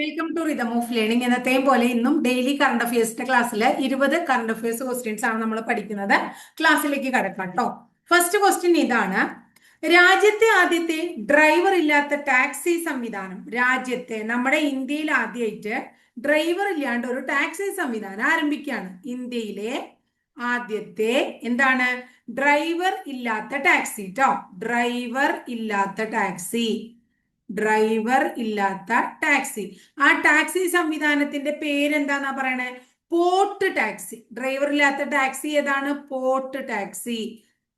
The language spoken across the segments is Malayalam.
Welcome to rhythm of learning എന്നത്തെയും പോലെ ഇന്നും ഡെയിലി കറണ്ട് അഫയേഴ്സിന്റെ ക്ലാസ്സിൽ ഇരുപത് കറണ്ട് അഫയേഴ്സ് ക്വസ്റ്റ്യൻസ് ആണ് നമ്മൾ പഠിക്കുന്നത്. ക്ലാസ്സിലേക്ക് കടക്കാം കേട്ടോ ഫസ്റ്റ് ക്വസ്റ്റ്യൻ ഇതാണ്. രാജ്യത്തെ ആദ്യത്തെ ഡ്രൈവർ ഇല്ലാത്ത ടാക്സി സംവിധാനം. രാജ്യത്തെ നമ്മുടെ ഇന്ത്യയിൽ ആദ്യമായിട്ട് ഡ്രൈവർ ഇല്ലാണ്ട് ഒരു ടാക്സി സംവിധാനം ആരംഭിക്കുകയാണ് ഇന്ത്യയിലെ ആദ്യത്തെ എന്താണ്? ഡ്രൈവർ ഇല്ലാത്ത ടാക്സി കേട്ടോ ഡ്രൈവർ ഇല്ലാത്ത ടാക്സി ഡ്രൈവർ ഇല്ലാത്ത ടാക്സി ആ ടാക്സി സംവിധാനത്തിന്റെ പേരെന്താന്നാ പറയണേ? പോർട്ട് ടാക്സി ഡ്രൈവർ ഇല്ലാത്ത ടാക്സി ഏതാണ്? പോർട്ട് ടാക്സി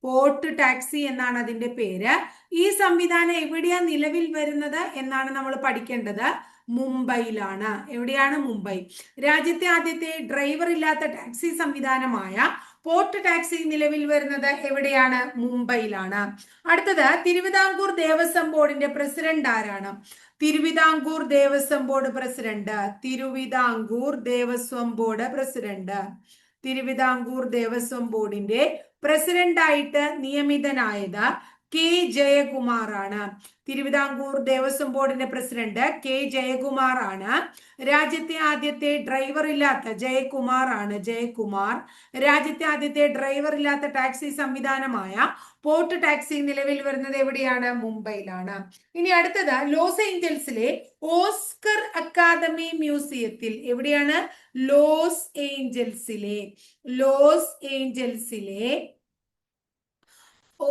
പോർട്ട് ടാക്സി എന്നാണ് അതിന്റെ പേര്. ഈ സംവിധാനം എവിടെയാണ് നിലവിൽ വരുന്നത് എന്നാണ് നമ്മൾ പഠിക്കേണ്ടത്? മുംബൈയിലാണ്. എവിടെയാണ് മുംബൈ? രാജ്യത്തെ ആദ്യത്തെ ഡ്രൈവർ ഇല്ലാത്ത ടാക്സി സംവിധാനമായ പോർട്ട് ടാക്സി നിലവിൽ വരുന്നത് എവിടെയാണ്? മുംബൈയിലാണ്. അടുത്തത് തിരുവിതാംകൂർ ദേവസ്വം ബോർഡിന്റെ പ്രസിഡന്റ് ആരാണ്? Thiruvithamkoor Devaswom board president. Thiruvithamkoor Devaswom board president. Thiruvithamkoor Devaswom ബോർഡിന്റെ പ്രസിഡന്റായിട്ട് നിയമിതനായത് കെ ജയകുമാർ ആണ് തിരുവിതാംകൂർ ദേവസ്വം ബോർഡിന്റെ പ്രസിഡന്റ് കെ ജയകുമാർ ആണ് രാജ്യത്തെ ആദ്യത്തെ ഡ്രൈവർ ഇല്ലാത്ത ജയകുമാർ ആണ് ജയകുമാർ. രാജ്യത്തെ ആദ്യത്തെ ഡ്രൈവർ ഇല്ലാത്ത ടാക്സി സംവിധാനമായ പോർട്ട് ടാക്സി നിലവിൽ വരുന്നത് എവിടെയാണ്? മുംബൈയിലാണ്. ഇനി അടുത്തത് ലോസ് ഏഞ്ചൽസിലെ ഓസ്കർ അക്കാദമി മ്യൂസിയത്തിൽ എവിടെയാണ്? ലോസ് ഏഞ്ചൽസിലെ ലോസ് ഏഞ്ചൽസിലെ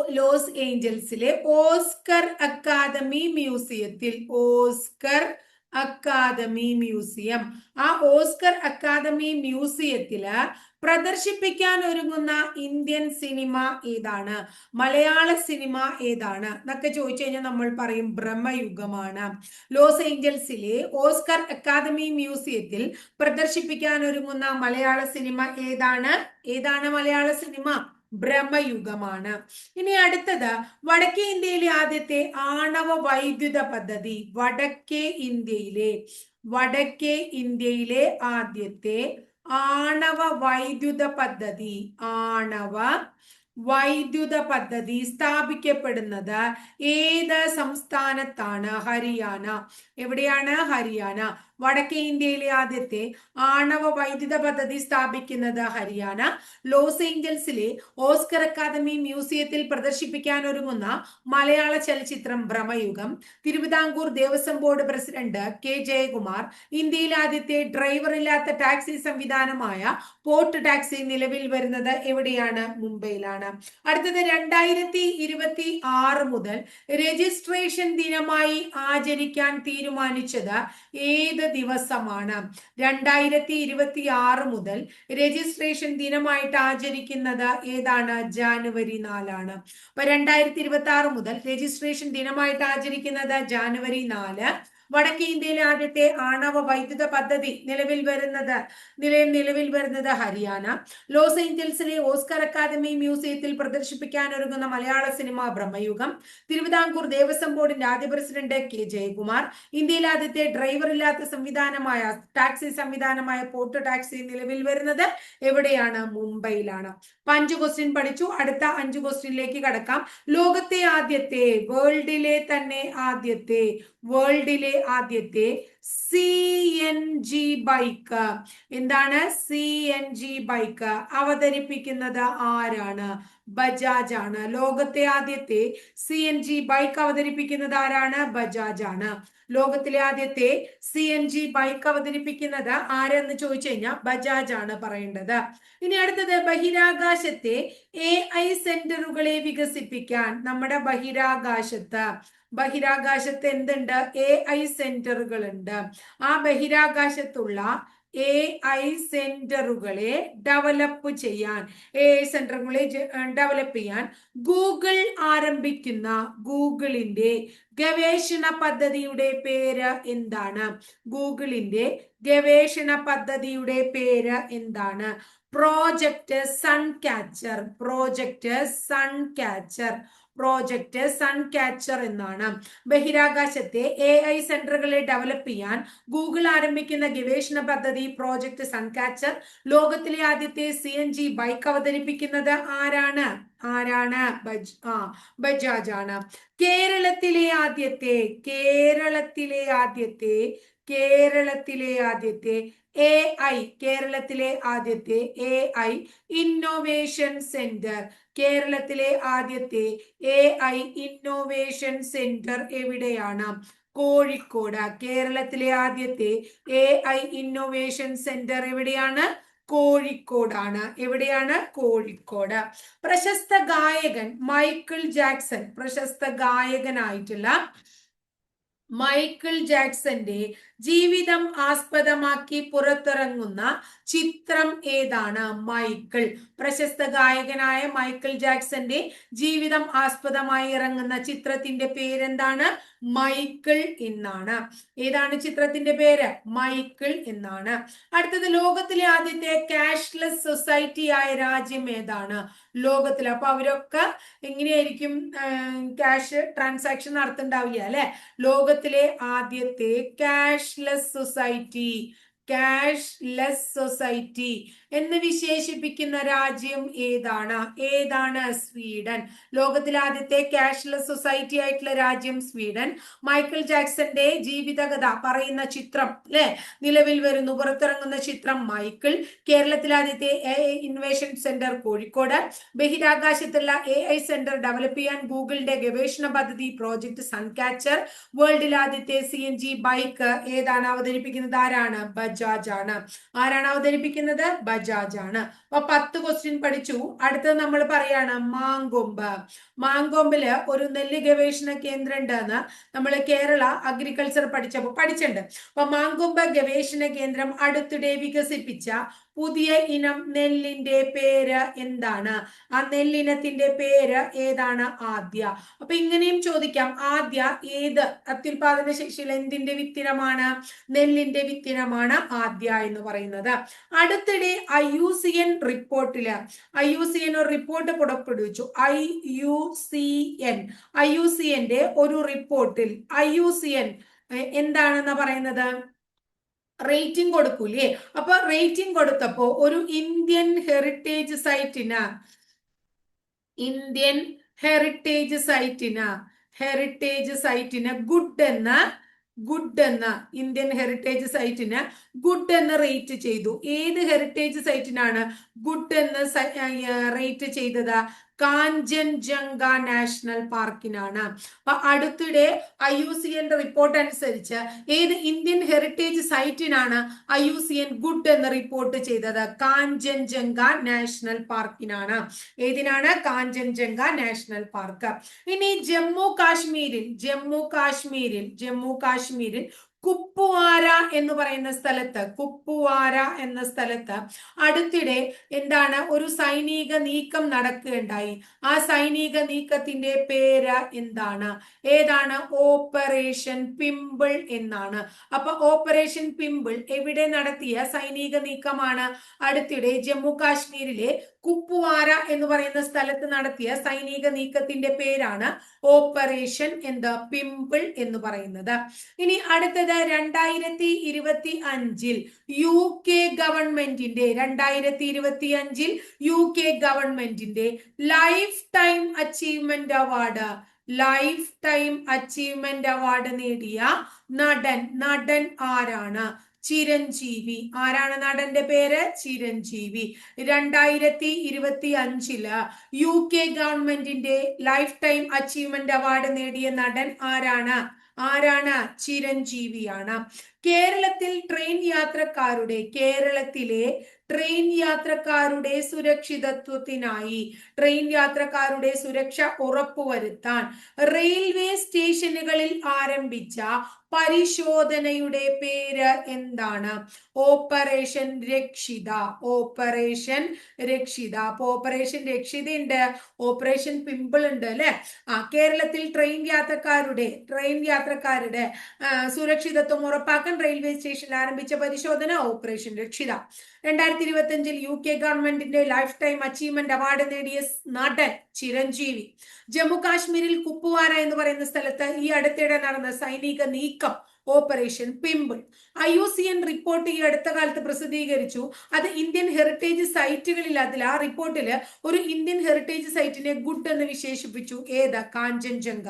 ലോസ് ഏഞ്ചൽസിലെ ഓസ്കർ അക്കാദമി മ്യൂസിയത്തിൽ ഓസ്കർ അക്കാദമി മ്യൂസിയം. ആ ഓസ്കർ അക്കാദമി മ്യൂസിയത്തിൽ പ്രദർശിപ്പിക്കാൻ ഒരുങ്ങുന്ന ഇന്ത്യൻ സിനിമ ഏതാണ്? മലയാള സിനിമ ഏതാണ്? എന്നൊക്കെ ചോദിച്ചു കഴിഞ്ഞാൽ നമ്മൾ പറയും ബ്രഹ്മയുഗമാണ്. ലോസ് ഏഞ്ചൽസിലെ ഓസ്കർ അക്കാദമി മ്യൂസിയത്തിൽ പ്രദർശിപ്പിക്കാൻ ഒരുങ്ങുന്ന മലയാള സിനിമ ഏതാണ്? ഏതാണ് മലയാള സിനിമ? ബ്രഹ്മയുഗമാണ്. ഇനി അടുത്തത് വടക്കേ ഇന്ത്യയിലെ ആദ്യത്തെ ആണവ വൈദ്യുത പദ്ധതി വടക്കേ ഇന്ത്യയിലെ വടക്കേ ഇന്ത്യയിലെ ആദ്യത്തെ ആണവ വൈദ്യുത പദ്ധതി ആണവ വൈദ്യുത പദ്ധതി സ്ഥാപിക്കപ്പെടുന്നത് ഏത് സംസ്ഥാനത്താണ്? ഹരിയാന. എവിടെയാണ്? ഹരിയാന. വടക്കേ ഇന്ത്യയിലെ ആദ്യത്തെ ആണവ വൈദ്യുത പദ്ധതി സ്ഥാപിക്കുന്നത് ഹരിയാന. ലോസ് ഏഞ്ചൽസിലെ ഓസ്കർ അക്കാദമി മ്യൂസിയത്തിൽ പ്രദർശിപ്പിക്കാൻ ഒരുങ്ങുന്ന മലയാള ചലച്ചിത്രം Bramayugam Thiruvithamkoor Devaswom board president K Jayakumar ഇന്ത്യയിലെ ആദ്യത്തെ ഡ്രൈവർ ഇല്ലാത്ത ടാക്സി സംവിധാനമായ പോർട്ട് ടാക്സി നിലവിൽ വരുന്നത് എവിടെയാണ്? മുംബൈയിലാണ്. അടുത്തത് രണ്ടായിരത്തി ഇരുപത്തി ആറ് മുതൽ രജിസ്ട്രേഷൻ ദിനമായി ആചരിക്കാൻ തീരുമാനിച്ചത് ഏത് ദിവസമാണ്. രണ്ടായിരത്തി ഇരുപത്തി ആറ് മുതൽ രജിസ്ട്രേഷൻ ദിനമായിട്ട് ആചരിക്കുന്നത് ഏതാണ്? ജാനുവരി നാലാണ്. അപ്പൊ രണ്ടായിരത്തി ഇരുപത്തി ആറ് മുതൽ രജിസ്ട്രേഷൻ ദിനമായിട്ട് ആചരിക്കുന്നത് ജാനുവരി നാല്. വടക്കേ ഇന്ത്യയിലെ ആദ്യത്തെ ആണവ വൈദ്യുത പദ്ധതി നിലവിൽ വരുന്നത്. നിലയം നിലവിൽ വരുന്നത് ഹരിയാന. ലോസ് ഏഞ്ചൽസിലെ ഓസ്കർ അക്കാദമി മ്യൂസിയത്തിൽ പ്രദർശിപ്പിക്കാനൊരുങ്ങുന്ന മലയാള സിനിമ ബ്രഹ്മയുഗം. തിരുവിതാംകൂർ ദേവസ്വം ബോർഡിന്റെ ആദ്യ പ്രസിഡന്റ് കെ ജയകുമാർ. ഇന്ത്യയിലെ ആദ്യത്തെ ഡ്രൈവർ ഇല്ലാത്ത സംവിധാനമായ ടാക്സി സംവിധാനമായ പോർട്ട് ടാക്സി നിലവിൽ വരുന്നത് എവിടെയാണ്? മുംബൈയിലാണ്. അപ്പൊ അഞ്ച് ക്വസ്റ്റ്യൻ പഠിച്ചു. അടുത്ത അഞ്ചു ക്വസ്റ്റ്യനിലേക്ക് കടക്കാം. ലോകത്തെ ആദ്യത്തെ വേൾഡിലെ തന്നെ ആദ്യത്തെ വേൾഡിലെ ആദ്യത്തെ സി എൻ ജി ബൈക്ക് എന്താണ് സി എൻ ജി ബൈക്ക് അവതരിപ്പിക്കുന്നത് ആരാണ്? ബജാജ് ആണ്. ലോകത്തെ ആദ്യത്തെ സി എൻ ജി ബൈക്ക് അവതരിപ്പിക്കുന്നത് ആരാണ്? ബജാജ് ആണ്. ലോകത്തിലെ ആദ്യത്തെ സി എൻ ജി ബൈക്ക് അവതരിപ്പിക്കുന്നത് ആരെന്ന് ചോദിച്ചു കഴിഞ്ഞാൽ ബജാജ് ആണ് പറയേണ്ടത്. ഇനി അടുത്തത് ബഹിരാകാശത്തെ എ ഐ സെന്ററുകളെ വികസിപ്പിക്കാൻ നമ്മുടെ ബഹിരാകാശത്ത്. ബഹിരാകാശത്ത് എന്തുണ്ട്? എ ഐ സെന്ററുകൾ ഉണ്ട് ആ ബഹിരാകാശത്തുള്ള എ ഐ സെന്ററുകളെ ഡെവലപ്പ് ചെയ്യാൻ എ ഐ സെന്ററുകളെ ഡെവലപ്പ് ചെയ്യാൻ ഗൂഗിൾ ആരംഭിക്കുന്ന ഗൂഗിളിന്റെ ഗവേഷണ പദ്ധതിയുടെ പേര് എന്താണ്? ഗൂഗിളിന്റെ ഗവേഷണ പദ്ധതിയുടെ പേര് എന്താണ്? Project sun catcher project sun catcher project sun catcher എന്നാണ്. ബഹിരാകാശത്തെ എ ഐ സെന്ററുകളെ ഡെവലപ്പ് ചെയ്യാൻ ഗൂഗിൾ ആരംഭിക്കുന്ന ഗവേഷണ പദ്ധതി പ്രോജക്റ്റ് സൺ കാച്ചർ ലോകത്തിലെ ആദ്യത്തെ സി എൻ ജി ബൈക്ക് അവതരിപ്പിക്കുന്നത് ആരാണ്? ആരാണ്? ബജ് ആ ബജാജ് ആണ്. കേരളത്തിലെ ആദ്യത്തെ കേരളത്തിലെ ആദ്യത്തെ കേരളത്തിലെ ആദ്യത്തെ എ ഐ കേരളത്തിലെ ആദ്യത്തെ എ ഐ ഇന്നോവേഷൻ സെന്റർ കേരളത്തിലെ ആദ്യത്തെ എ ഐ ഇന്നോവേഷൻ സെന്റർ എവിടെയാണ്? കോഴിക്കോട്. കേരളത്തിലെ ആദ്യത്തെ എ ഐ ഇന്നോവേഷൻ സെന്റർ എവിടെയാണ്? കോഴിക്കോടാണ്. എവിടെയാണ്? കോഴിക്കോട്. പ്രശസ്ത ഗായകൻ മൈക്കിൾ ജാക്സൺ. പ്രശസ്ത ഗായകനായിട്ടുള്ള മൈക്കിൾ ജാക്സന്റെ ജീവിതം ആസ്പദമാക്കി പുറത്തിറങ്ങുന്ന ചിത്രം ഏതാണ്? മൈക്കിൾ. പ്രശസ്ത ഗായകനായ മൈക്കിൾ ജാക്സന്റെ ജീവിതം ആസ്പദമായി ഇറങ്ങുന്ന ചിത്രത്തിന്റെ പേരെന്താണ്? മൈക്കിൾ എന്നാണ്. ഏതാണ് ചിത്രത്തിന്റെ പേര്? മൈക്കിൾ എന്നാണ്. അടുത്തത് ലോകത്തിലെ ആദ്യത്തെ ക്യാഷ്ലെസ് സൊസൈറ്റി ആയ രാജ്യം ഏതാണ്? ലോകത്തിൽ. അപ്പൊ അവരൊക്കെ എങ്ങനെയായിരിക്കും ക്യാഷ് ട്രാൻസാക്ഷൻ നടത്തുണ്ടാവില്ല അല്ലെ? ലോകത്തിലെ ആദ്യത്തെ ക്യാഷ്ലെസ് സൊസൈറ്റി ക്യാഷ്ലെസ് സൊസൈറ്റി എന്ന് വിശേഷിപ്പിക്കുന്ന രാജ്യം ഏതാണ്? ഏതാണ് സ്വീഡൻ? ലോകത്തിലെ ആദ്യത്തെ ക്യാഷ്ലെസ് സൊസൈറ്റി ആയിട്ടുള്ള രാജ്യം സ്വീഡൻ. മൈക്കിൾ ജാക്സന്റെ ജീവിതകഥ പറയുന്ന ചിത്രം അല്ലെ നിലവിൽ വരുന്നു പുറത്തിറങ്ങുന്ന ചിത്രം മൈക്കിൾ. കേരളത്തിലെ ആദ്യത്തെ എ ഇൻവേഷൻ സെന്റർ കോഴിക്കോട്. ബഹിരാകാശത്തുള്ള എ ഐ സെന്റർ ഡെവലപ്പ് ചെയ്യാൻ ഗൂഗിളിന്റെ ഗവേഷണ പദ്ധതി പ്രോജക്ട് സൺകാച്ചർ വേൾഡിലെ ആദ്യത്തെ സി എൻ ജി ബൈക്ക് ഏതാണ്? അവതരിപ്പിക്കുന്നത് ആരാണ്? ബജാജ് ആണ് ആരാണ് അവതരിപ്പിക്കുന്നത്? ബജാജ് ആണ് അപ്പൊ പത്ത് ക്വസ്റ്റ്യൻ പഠിച്ചു. അടുത്തത് നമ്മൾ പറയാണ് മാങ്കൊമ്പ്. മാങ്കൊമ്പിൽ ഒരു നെല്ല് ഗവേഷണ കേന്ദ്രം ഉണ്ടെന്ന് നമ്മൾ കേരള അഗ്രികൾച്ചർ പഠിച്ചപ്പോൾ പഠിച്ചിട്ടുണ്ട്. അപ്പൊ മാങ്കൊമ്പ് ഗവേഷണ കേന്ദ്രം അടുത്തിടെ വികസിപ്പിച്ച പുതിയ ഇനം നെല്ലിന്റെ പേര് എന്താണ്? ആ നെല്ലിനത്തിന്റെ പേര് ഏതാണ് ആദ്യ? അപ്പൊ ഇങ്ങനെയും ചോദിക്കാം. ആദ്യ ഏത് അത്യുൽപാദന ശേഷിയിൽ എന്തിന്റെ വിത്തിനമാണ്? നെല്ലിന്റെ വിത്തിനമാണ് ആദ്യ എന്ന് പറയുന്നത്. അടുത്തിടെ ഐ യു സി എൻ റിപ്പോർട്ടിൽ ഐ യു സി എൻ ഒരു റിപ്പോർട്ട് പുറപ്പെടുവിച്ചു. I U C N I U C എന്റെ ഒരു റിപ്പോർട്ടിൽ ഐ യു സി എൻ എന്താണെന്ന് പറയുന്നത്? റേറ്റിംഗ് കൊടുക്കൂലേ അപ്പൊ റേറ്റിംഗ് കൊടുത്തപ്പോ ഒരു ഇന്ത്യൻ ഹെറിറ്റേജ് സൈറ്റിന് ഇന്ത്യൻ ഹെറിറ്റേജ് സൈറ്റിന് ഹെറിറ്റേജ് സൈറ്റിന് ഗുഡ് എന്ന ഗുഡ് എന്ന ഇന്ത്യൻ ഹെറിറ്റേജ് സൈറ്റിന് ഗുഡ് എന്ന് റേറ്റ് ചെയ്തു. ഏത് ഹെറിറ്റേജ് സൈറ്റിനാണ് ഗുഡ് എന്ന് റേറ്റ് ചെയ്തത്? കാഞ്ചൻജംഗ നാഷണൽ പാർക്കിനാണ്. അപ്പൊ അടുത്തിടെ ഐ യു സി എന്റെ റിപ്പോർട്ട് അനുസരിച്ച് ഏത് Indian heritage സൈറ്റിനാണ് I U C N good എന്ന് റിപ്പോർട്ട് ചെയ്തത്? കാഞ്ചൻജംഗ നാഷണൽ പാർക്കിനാണ്. ഏതിനാണ്? Kanchenjunga national park. ഇനി ജമ്മു കാശ്മീരിൽ ജമ്മു കാശ്മീരിൽ ജമ്മു കാശ്മീരിൽ കുപ്പുവാര എന്ന് പറയുന്ന സ്ഥലത്ത് കുപ്പുവാര എന്ന സ്ഥലത്ത് അടുത്തിടെ എന്താണ് ഒരു സൈനിക നീക്കം നടക്കുകയുണ്ടായി. ആ സൈനിക നീക്കത്തിന്റെ പേര് എന്താണ്? ഏതാണ്? ഓപ്പറേഷൻ പിമ്പിൾ എന്നാണ്. അപ്പൊ ഓപ്പറേഷൻ പിമ്പിൾ എവിടെ നടത്തിയ സൈനിക നീക്കമാണ്? അടുത്തിടെ ജമ്മു കാശ്മീരിലെ കുപ്പുവാര എന്ന് പറയുന്ന സ്ഥലത്ത് നടത്തിയ സൈനിക നീക്കത്തിന്റെ പേരാണ് ഓപ്പറേഷൻ എന്ത് പിമ്പിൾ എന്ന് പറയുന്നത്. ഇനി അടുത്തത് രണ്ടായിരത്തി ഇരുപത്തി അഞ്ചിൽ യു കെ ഗവൺമെന്റിന്റെ രണ്ടായിരത്തി ഇരുപത്തി അഞ്ചിൽ യു കെ ഗവൺമെന്റിന്റെ lifetime achievement award lifetime achievement award നേടിയ നടൻ നടൻ ആരാണ്? ചിരഞ്ജീവി. ആരാണ് നടന്റെ പേര്? ചിരഞ്ജീവി. രണ്ടായിരത്തി ഇരുപത്തി അഞ്ചിൽ യു കെ ഗവൺമെന്റിന്റെ ലൈഫ് ടൈം അച്ചീവ്മെന്റ് അവാർഡ് നേടിയ നടൻ ആരാണ്? ആരാണ്? ചിരഞ്ജീവിയാണ്. കേരളത്തിൽ ട്രെയിൻ യാത്രക്കാരുടെ കേരളത്തിലെ ട്രെയിൻ യാത്രക്കാരുടെ സുരക്ഷിതത്വത്തിനായി ട്രെയിൻ യാത്രക്കാരുടെ സുരക്ഷ ഉറപ്പുവരുത്താൻ റെയിൽവേ സ്റ്റേഷനുകളിൽ ആരംഭിച്ച പരിശോധനയുടെ പേര് എന്താണ്? Operation Rakshita operation Rakshita. അപ്പൊ ഓപ്പറേഷൻ രക്ഷിതയുണ്ട്. ഓപ്പറേഷൻ പിമ്പിൾ ഉണ്ട് അല്ലെ? ആ കേരളത്തിൽ ട്രെയിൻ യാത്രക്കാരുടെ ട്രെയിൻ യാത്രക്കാരുടെ സുരക്ഷിതത്വം ഉറപ്പാക്കാൻ റെയിൽവേ സ്റ്റേഷനിൽ ആരംഭിച്ച പരിശോധന ഓപ്പറേഷൻ രക്ഷിത. രണ്ടായിരത്തി ഇരുപത്തി അഞ്ചിൽ യു കെ ഗവൺമെന്റിന്റെ ലൈഫ് ടൈം അച്ചീവ്മെന്റ് അവാർഡ് നേടിയ നടൻ ചിരഞ്ജീവി. ജമ്മു കാശ്മീരിൽ കുപ്പുവാര എന്ന് പറയുന്ന സ്ഥലത്ത് ഈ അടുത്തിടെ നടന്ന സൈനിക നീക്കം operation pimple. I U C N report ഈ അടുത്ത കാലത്ത് പ്രസിദ്ധീകരിച്ചു. അത് ഇന്ത്യൻ ഹെറിറ്റേജ് സൈറ്റുകളിൽ അതിൽ ആ റിപ്പോർട്ടിൽ ഒരു ഇന്ത്യൻ ഹെറിറ്റേജ് സൈറ്റിനെ ഗുഡ് എന്ന് വിശേഷിപ്പിച്ചു. ഏതാ? കാഞ്ചൻജംഗ.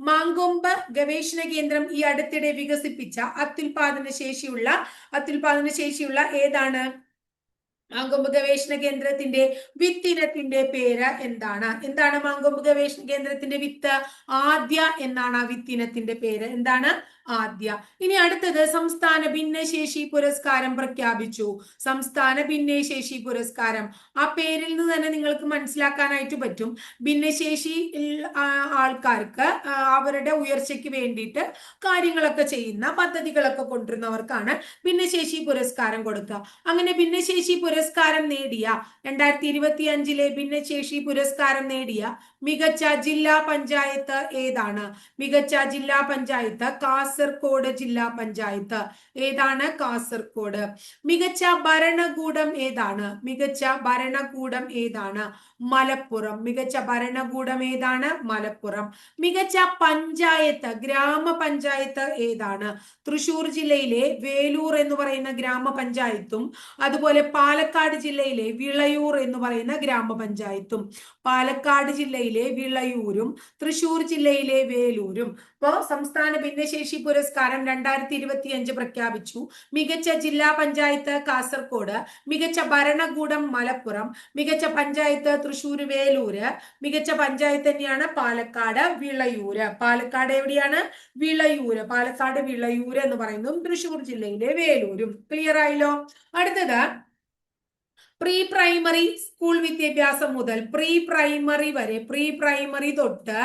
മാങ്കൊമ്പ് ഗവേഷണ കേന്ദ്രം ഈ അടുത്തിടെ വികസിപ്പിച്ച അത്യുൽപാദന ശേഷിയുള്ള അത്യുൽപാദന ശേഷിയുള്ള ഏതാണ്? മാങ്കൊമ്പ് ഗവേഷണ കേന്ദ്രത്തിന്റെ വിത്തിനത്തിന്റെ പേര് എന്താണ്? എന്താണ് മാങ്കൊമ്പ് ഗവേഷണ കേന്ദ്രത്തിന്റെ വിത്ത്? ആദ്യ എന്നാണ് ആ വിത്തിനത്തിന്റെ പേര്. എന്താണ്? ആദ്യ. ഇനി അടുത്തത് സംസ്ഥാന ഭിന്നശേഷി പുരസ്കാരം പ്രഖ്യാപിച്ചു. സംസ്ഥാന ഭിന്നശേഷി പുരസ്കാരം. ആ പേരിൽ നിന്ന് തന്നെ നിങ്ങൾക്ക് മനസ്സിലാക്കാനായിട്ട് പറ്റും. ഭിന്നശേഷി ആൾക്കാർക്ക് അവരുടെ ഉയർച്ചയ്ക്ക് വേണ്ടിയിട്ട് കാര്യങ്ങളൊക്കെ ചെയ്യുന്ന പദ്ധതികളൊക്കെ കൊണ്ടുവരുന്നവർക്കാണ് ഭിന്നശേഷി പുരസ്കാരം കൊടുക്കുക. അങ്ങനെ ഭിന്നശേഷി പുരസ്കാരം നേടിയ രണ്ടായിരത്തി ഇരുപത്തി അഞ്ചിലെ ഭിന്നശേഷി പുരസ്കാരം നേടിയ മികച്ച ജില്ലാ പഞ്ചായത്ത് ഏതാണ്? മികച്ച ജില്ലാ പഞ്ചായത്ത് കാസർഗോഡ് ജില്ലാ പഞ്ചായത്ത് ഏതാണ് കാസർഗോഡ് മികച്ച ഭരണകൂടം ഏതാണ്? മികച്ച ഭരണകൂടം ഏതാണ്? മലപ്പുറം. മികച്ച ഭരണകൂടം ഏതാണ്? മലപ്പുറം. മികച്ച പഞ്ചായത്ത് ഗ്രാമപഞ്ചായത്ത് ഏതാണ്? തൃശൂർ ജില്ലയിലെ വേലൂർ എന്ന് പറയുന്ന ഗ്രാമപഞ്ചായത്തും അതുപോലെ പാലക്കാട് ജില്ലയിലെ വിളയൂർ എന്ന് പറയുന്ന ഗ്രാമപഞ്ചായത്തും. പാലക്കാട് ജില്ലയിലെ വിളയൂരും തൃശൂർ ജില്ലയിലെ വേലൂരും. ഇപ്പോ സംസ്ഥാന ഭിന്നശേഷി പുരസ്കാരം രണ്ടായിരത്തി ഇരുപത്തി അഞ്ച് പ്രഖ്യാപിച്ചു. മികച്ച ജില്ലാ പഞ്ചായത്ത് കാസർകോട് മികച്ച ഭരണകൂടം മലപ്പുറം മികച്ച പഞ്ചായത്ത് തൃശൂർ വേലൂര് മികച്ച പഞ്ചായത്ത് തന്നെയാണ് പാലക്കാട് വിളയൂര്. പാലക്കാട് എവിടെയാണ്? വിളയൂര്. പാലക്കാട് വിളയൂര് എന്ന് പറയുന്നതും തൃശൂർ ജില്ലയിലെ വേലൂരും. ക്ലിയർ ആയല്ലോ? അടുത്തത് പ്രീ പ്രൈമറി സ്കൂൾ വിദ്യാഭ്യാസം മുതൽ പ്രീ പ്രൈമറി വരെ പ്രീ പ്രൈമറി തൊട്ട്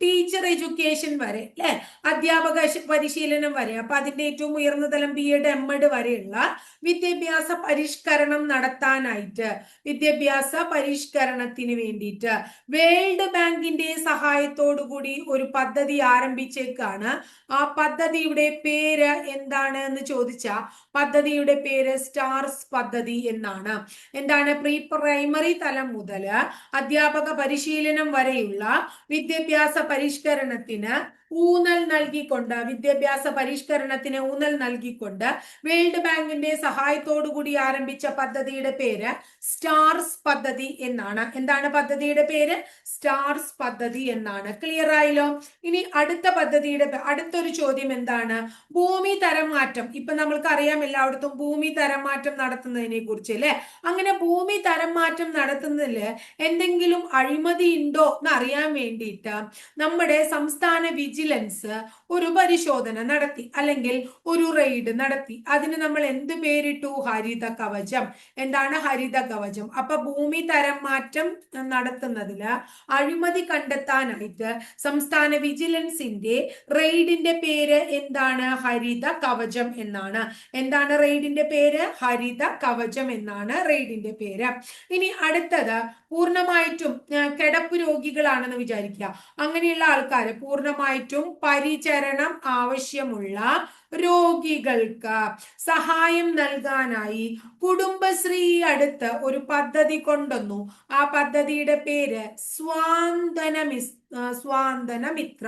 ടീച്ചർ എഡ്യൂക്കേഷൻ വരെ അല്ലെ അധ്യാപക പരിശീലനം വരെ. അപ്പൊ അതിന്റെ ഏറ്റവും ഉയർന്ന തലം ബി എഡ് എം എഡ് വരെയുള്ള വിദ്യാഭ്യാസ പരിഷ്കരണം നടത്താനായിട്ട് വിദ്യാഭ്യാസ പരിഷ്കരണത്തിന് വേണ്ടിയിട്ട് വേൾഡ് ബാങ്കിന്റെ സഹായത്തോടു കൂടി ഒരു പദ്ധതി ആരംഭിച്ചേക്കാണ്. ആ പദ്ധതിയുടെ പേര് എന്താണ് എന്ന് ചോദിച്ച പദ്ധതിയുടെ പേര് സ്റ്റാർസ് പദ്ധതി എന്നാണ്. എന്താണ്? പ്രീ പ്രൈമറി തലം മുതൽ അധ്യാപക പരിശീലനം വരെയുള്ള വിദ്യാഭ്യാസ പരിഷ്കരണത്തിന് ഊന്നൽ നൽകിക്കൊണ്ട് വിദ്യാഭ്യാസ പരിഷ്കരണത്തിന് ഊന്നൽ നൽകിക്കൊണ്ട് വേൾഡ് ബാങ്കിന്റെ കൂടി ആരംഭിച്ച പദ്ധതിയുടെ പേര് സ്റ്റാർസ് പദ്ധതി എന്നാണ്. എന്താണ് പദ്ധതിയുടെ പേര്? സ്റ്റാർസ് പദ്ധതി എന്നാണ്. ക്ലിയർ ആയല്ലോ? ഇനി അടുത്ത പദ്ധതിയുടെ അടുത്തൊരു ചോദ്യം എന്താണ്? ഭൂമി തരം മാറ്റം. ഇപ്പൊ നമ്മൾക്ക് അറിയാം എല്ലായിടത്തും ഭൂമി തരം മാറ്റം നടത്തുന്നതിനെ കുറിച്ച് അല്ലെ? അങ്ങനെ ഭൂമി തരം മാറ്റം നടത്തുന്നതിൽ എന്തെങ്കിലും അഴിമതി ഉണ്ടോ എന്ന് അറിയാൻ വേണ്ടിയിട്ട് നമ്മുടെ സംസ്ഥാന വിജിലൻസ് ഒരു പരിശോധന നടത്തി അല്ലെങ്കിൽ ഒരു റെയ്ഡ് നടത്തി. അതിന് നമ്മൾ എന്ത് പേരിട്ടു? ഹരിത കവചം. എന്താണ് ഹരിത കവചം? അപ്പൊ ഭൂമി തരം മാറ്റം നടത്തുന്നതിൽ അഴിമതി കണ്ടെത്താനായിട്ട് സംസ്ഥാന വിജിലൻസിന്റെ റെയ്ഡിന്റെ പേര് എന്താണ്? ഹരിത കവചം എന്നാണ്. എന്താണ് റെയ്ഡിന്റെ പേര്? ഹരിത കവചം എന്നാണ് റെയ്ഡിന്റെ പേര്. ഇനി അടുത്തത് പൂർണമായിട്ടും കിടപ്പ് രോഗികളാണെന്ന് വിചാരിക്കുക. അങ്ങനെയുള്ള ആൾക്കാർ പൂർണമായിട്ടും പരിചരണം ആവശ്യമുള്ള രോഗികൾക്ക് സഹായം നൽകാനായി കുടുംബശ്രീ അടുത്ത് ഒരു പദ്ധതി കൊണ്ടുവന്നു. ആ പദ്ധതിയുടെ പേര് സ്വാന്തന മിസ് ആ, സ്വാന്തന മിത്ര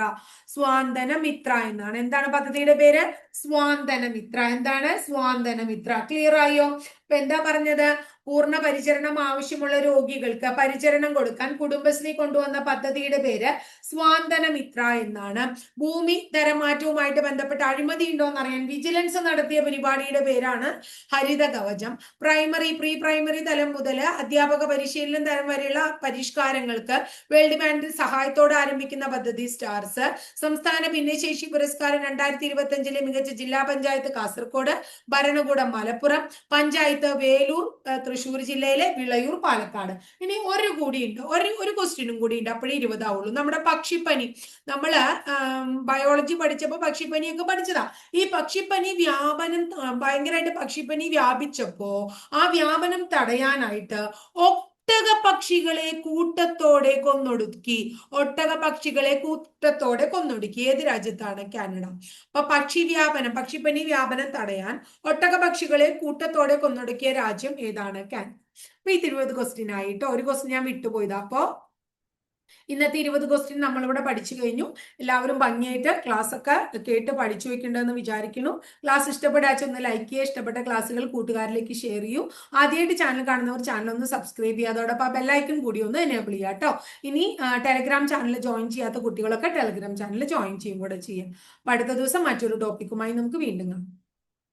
സ്വാന്തന മിത്ര എന്നാണ്. എന്താണ് പദ്ധതിയുടെ പേര്? സ്വാന്തന മിത്ര എന്താണ്? സ്വാന്തന മിത്ര ക്ലിയർ ആയോ? ഇപ്പൊ എന്താ പറഞ്ഞത്? പൂർണ പരിചരണം ആവശ്യമുള്ള രോഗികൾക്ക് പരിചരണം കൊടുക്കാൻ കുടുംബശ്രീ കൊണ്ടുവന്ന പദ്ധതിയുടെ പേര് സ്വാന്തന മിത്ര എന്നാണ്. ഭൂമി തരമാറ്റവുമായിട്ട് ബന്ധപ്പെട്ട അഴിമതി ഉണ്ടോ എന്നറിയാൻ വിജിലൻസ് നടത്തിയ പരിപാടിയുടെ പേരാണ് ഹരിത കവചം പ്രൈമറി പ്രീ പ്രൈമറി തലം മുതൽ അധ്യാപക പരിശീലനം തരം വരെയുള്ള പരിഷ്കാരങ്ങൾക്ക് വേൾഡ് ബാങ്ക് സഹായത്തോടെ ആരംഭിക്കുന്ന പദ്ധതി സ്റ്റാർസ്. സംസ്ഥാന ഭിന്നശേഷി പുരസ്കാരം രണ്ടായിരത്തി ഇരുപത്തി അഞ്ചിലെ മികച്ച ജില്ലാ പഞ്ചായത്ത് കാസർകോട് ഭരണകൂടം മലപ്പുറം പഞ്ചായത്ത് വേലൂർ തൃശ്ശൂർ ജില്ലയിലെ വിളയൂർ പാലക്കാട്. ഇനി ഒരു കൂടിയുണ്ട്. ഒരു ഒരു ക്വസ്റ്റ്യനും കൂടി ഉണ്ട് അപ്പോഴേ ഇരുപതാവുള്ളൂ. നമ്മുടെ പക്ഷിപ്പനി. നമ്മൾ ബയോളജി പഠിച്ചപ്പോൾ പക്ഷിപ്പനിയൊക്കെ പഠിച്ചതാ. ഈ പക്ഷിപ്പനി വ്യാപനം ഭയങ്കരമായിട്ട് പക്ഷിപ്പനി വ്യാപിച്ചപ്പോ ആ വ്യാപനം തടയാനായിട്ട് ഒട്ടക പക്ഷികളെ കൂട്ടത്തോടെ കൊന്നൊടുക്കി. ഒട്ടക പക്ഷികളെ കൂട്ടത്തോടെ കൊന്നൊടുക്കി. ഏത് രാജ്യത്താണ്? കാനഡ. അപ്പൊ പക്ഷി വ്യാപനം പക്ഷിപ്പനി വ്യാപനം തടയാൻ ഒട്ടക പക്ഷികളെ കൂട്ടത്തോടെ കൊന്നൊടുക്കിയ രാജ്യം ഏതാണ്? കാനഡ. അപ്പൊ ഈ ഇരുപത് ക്വസ്റ്റ്യൻ ആയിട്ടോ ഒരു ക്വസ്റ്റ്യൻ ഞാൻ വിട്ടുപോയതാ. അപ്പോ ഇന്നത്തെ ഇരുപത് ക്വസ്റ്റ്യൻ നമ്മളിവിടെ പഠിച്ചു കഴിഞ്ഞു. എല്ലാവരും ഭംഗിയായിട്ട് ക്ലാസ് ഒക്കെ കേട്ട് പഠിച്ചു വെക്കേണ്ടതെന്ന് വിചാരിക്കുന്നു. ക്ലാസ് ഇഷ്ടപ്പെടാച്ച ഒന്ന് ലൈക്ക് ചെയ്യുക. ഇഷ്ടപ്പെട്ട ക്ലാസ്സുകൾ കൂട്ടുകാരിലേക്ക് ഷെയർ ചെയ്യൂ. ആദ്യമായിട്ട് ചാനൽ കാണുന്നവർ ചാനൽ ഒന്ന് സബ്സ്ക്രൈബ് ചെയ്യുക. അതോടൊപ്പം ബെല്ലൈക്കൺ കൂടി ഒന്ന് എനേബിൾ ചെയ്യുക കേട്ടോ. ഇനി ടെലഗ്രാം ചാനൽ ജോയിൻ ചെയ്യാത്ത കുട്ടികളൊക്കെ ടെലഗ്രാം ചാനൽ ജോയിൻ ചെയ്യും കൂടെ ചെയ്യാം. അടുത്ത ദിവസം മറ്റൊരു ടോപ്പിക്കുമായി നമുക്ക് വീണ്ടും കാണാം.